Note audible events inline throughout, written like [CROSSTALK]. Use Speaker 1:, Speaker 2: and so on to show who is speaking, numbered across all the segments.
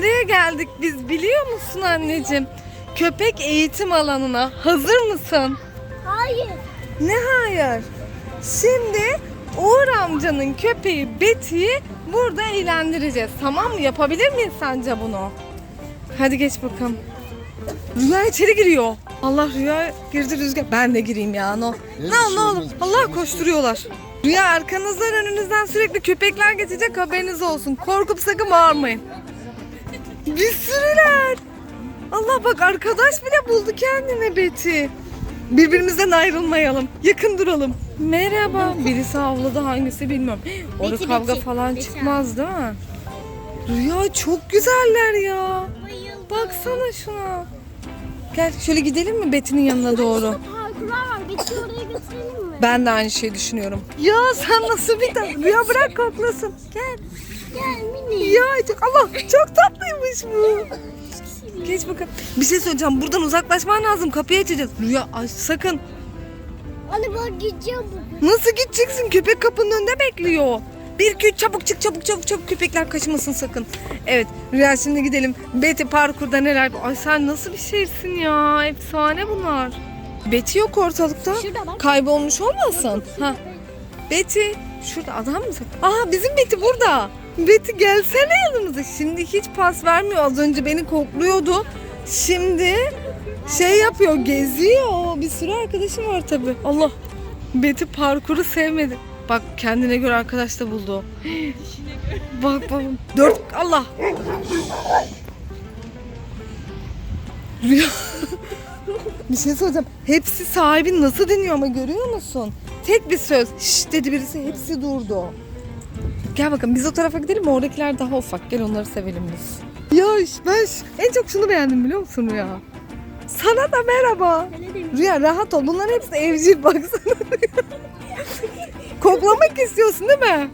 Speaker 1: nereye geldik biz biliyor musun anneciğim? Köpek eğitim alanına. Hazır mısın?
Speaker 2: Hayır.
Speaker 1: Ne hayır? Şimdi Uğur amcanın köpeği Betty'yi burada eğlendireceğiz. Tamam mı? Yapabilir miyiz sence bunu? Hadi geç bakalım. Rüya içeri giriyor. Allah Rüya girdi Rüzgar. Ben de gireyim ya. No.
Speaker 3: bir
Speaker 1: Ne
Speaker 3: şey
Speaker 1: ne olur.
Speaker 3: şey
Speaker 1: Allah
Speaker 3: olmaz.
Speaker 1: koşturuyorlar. Rüya arkanızdan önünüzden sürekli köpekler geçecek haberiniz olsun. Korkup sakın bağırmayın. Bir sürüler. Allah bak arkadaş bile buldu kendine Betty. Birbirimizden ayrılmayalım. Yakın duralım. Merhaba. Birisi avladı hangisi bilmiyorum. Orada
Speaker 2: Betty,
Speaker 1: kavga
Speaker 2: Betty.
Speaker 1: falan
Speaker 2: Betty
Speaker 1: çıkmaz değil mi? Rüya çok güzeller ya.
Speaker 2: Bayıldım.
Speaker 1: Baksana şuna. Gel şöyle gidelim mi Betty'nin yanına doğru?
Speaker 2: Parkurlar var. Betty oraya götürelim mi?
Speaker 1: Ben de aynı şeyi düşünüyorum. Ya sen nasıl bir [LAUGHS] tane? Rüya bırak koklasın. Gel.
Speaker 2: Gel.
Speaker 1: Ya çok Allah çok tatlıymış bu. Geç bakalım. Bir şey söyleyeceğim. Buradan uzaklaşman lazım. Kapıyı açacağız. Rüya aç sakın.
Speaker 2: Anne bak gideceğim bugün.
Speaker 1: Nasıl gideceksin? Köpek kapının önünde bekliyor. Bir üç çabuk çık çabuk çabuk çabuk köpekler kaçmasın sakın. Evet Rüya şimdi gidelim. Betty parkurda neler. Ay sen nasıl bir şeysin ya. Efsane bunlar. Betty yok ortalıkta. Kaybolmuş olmasın. Ha. Betty. Şurada adam mısın? Aha bizim Betty burada. Betty gelsene yanımıza. Şimdi hiç pas vermiyor. Az önce beni kokluyordu. Şimdi şey yapıyor geziyor. Bir sürü arkadaşım var tabi. Allah. Betty parkuru sevmedi. Bak kendine göre arkadaş da buldu. bak bak. Dört. Allah. Rüya. bir şey soracağım. Hepsi sahibini nasıl dinliyor ama görüyor musun? Tek bir söz. Şşş dedi birisi hepsi durdu. Gel bakalım biz o tarafa gidelim mi? Oradakiler daha ufak. Gel onları sevelim biz. Ya ş- ben en çok şunu beğendim biliyor musun Rüya? Sana da merhaba. Rüya rahat ol. Bunların hepsi evcil baksana. Koklamak istiyorsun değil mi?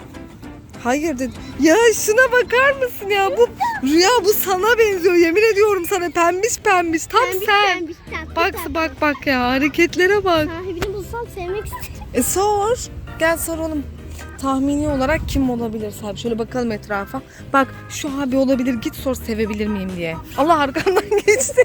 Speaker 1: Hayır dedi. Ya şuna bakar mısın ya? Bu Rüya bu sana benziyor. Yemin ediyorum sana pembiş pembiş. Tam
Speaker 2: Pembiş
Speaker 1: sen.
Speaker 2: pembiş tatlı
Speaker 1: Bak
Speaker 2: tatlı.
Speaker 1: bak bak ya hareketlere bak.
Speaker 2: Sahibini bulsam sevmek isterim.
Speaker 1: E sor. Gel soralım. Tahmini olarak kim olabilir sahibi? Şöyle bakalım etrafa. Bak şu abi olabilir git sor sevebilir miyim diye. Allah arkamdan [LAUGHS] geçti.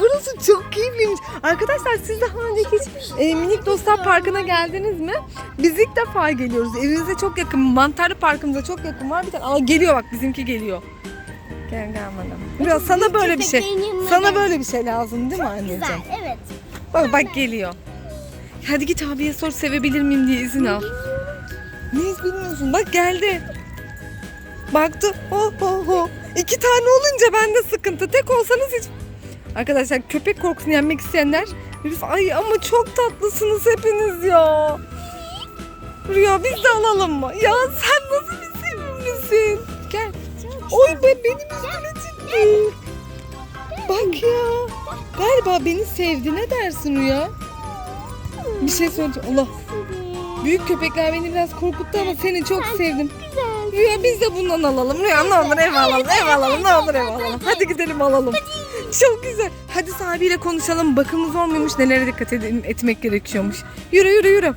Speaker 1: Burası çok keyifliymiş. Arkadaşlar siz daha önce hiç e, Minik Dostlar Parkı'na geldiniz mi? Biz ilk defa geliyoruz. Evinize çok yakın. Mantarlı Parkımıza çok yakın var bir tane. Aa geliyor bak bizimki geliyor. Gel gel bakalım. Biraz sana böyle bir şey. Sana böyle bir şey lazım değil mi anneciğim?
Speaker 2: Güzel evet.
Speaker 1: Bak bak geliyor. Hadi git abiye sor sevebilir miyim diye izin al. Neyiz bilmiyorsun. Bak geldi. Baktı. Oh oh oh. İki tane olunca bende sıkıntı. Tek olsanız hiç... Arkadaşlar köpek korkusunu yenmek isteyenler ay ama çok tatlısınız hepiniz ya. Rüya biz de alalım mı? Ya sen nasıl bir sevimlisin? Gel. Oy be benim üstüme çıktı. Bak ya. Galiba beni sevdi ne dersin Rüya? Bir şey söyleyeceğim. Allah. Büyük köpekler beni biraz korkuttu ama seni çok sevdim.
Speaker 2: Güzel.
Speaker 1: Rüya biz de bundan alalım. Rüya ne olur ev alalım. Ev alalım. Ne olur ev alalım. Hadi gidelim alalım. Çok güzel. Hadi sahibiyle konuşalım. Bakımı zor muymuş? Nelere dikkat edin- etmek gerekiyormuş. Yürü yürü yürü.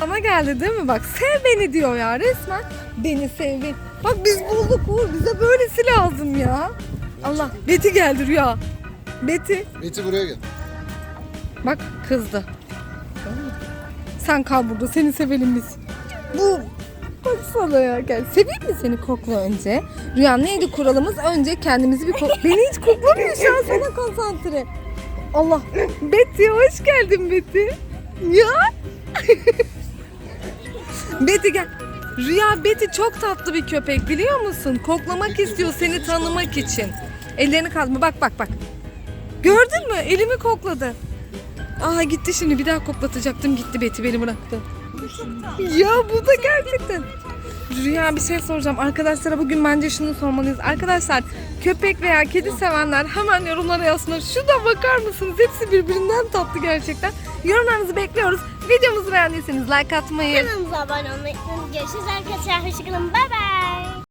Speaker 1: Bana geldi değil mi? Bak sev beni diyor ya resmen. Beni sev beni. Bak biz bulduk Uğur. Bize böylesi lazım ya. Allah. Betty geldi Rüya. Betty.
Speaker 3: Betty buraya gel.
Speaker 1: Bak kızdı. Sen kal burada seni sevelim biz. Bu baksana ya gel. Seveyim mi seni kokla önce? Rüya neydi kuralımız? Önce kendimizi bir kokla. Beni hiç koklamıyor şu an sana konsantre. Allah. Betty hoş geldin Betty. Ya. [LAUGHS] Betty gel. Rüya Betty çok tatlı bir köpek biliyor musun? Koklamak istiyor seni tanımak için. Ellerini kaldırma bak bak bak. Gördün mü? Elimi kokladı. Aha gitti şimdi bir daha koklatacaktım gitti Betty beni bıraktı. Ya bu da gerçekten. Rüya bir şey soracağım. Arkadaşlara bugün bence şunu sormalıyız. Arkadaşlar köpek veya kedi sevenler hemen yorumlara yazsınlar. Şuna bakar mısınız? Hepsi birbirinden tatlı gerçekten. Yorumlarınızı bekliyoruz. Videomuzu beğendiyseniz like atmayı,
Speaker 2: Kanalımıza abone olmayı unutmayın. Görüşürüz arkadaşlar. Hoşçakalın. Bay bay.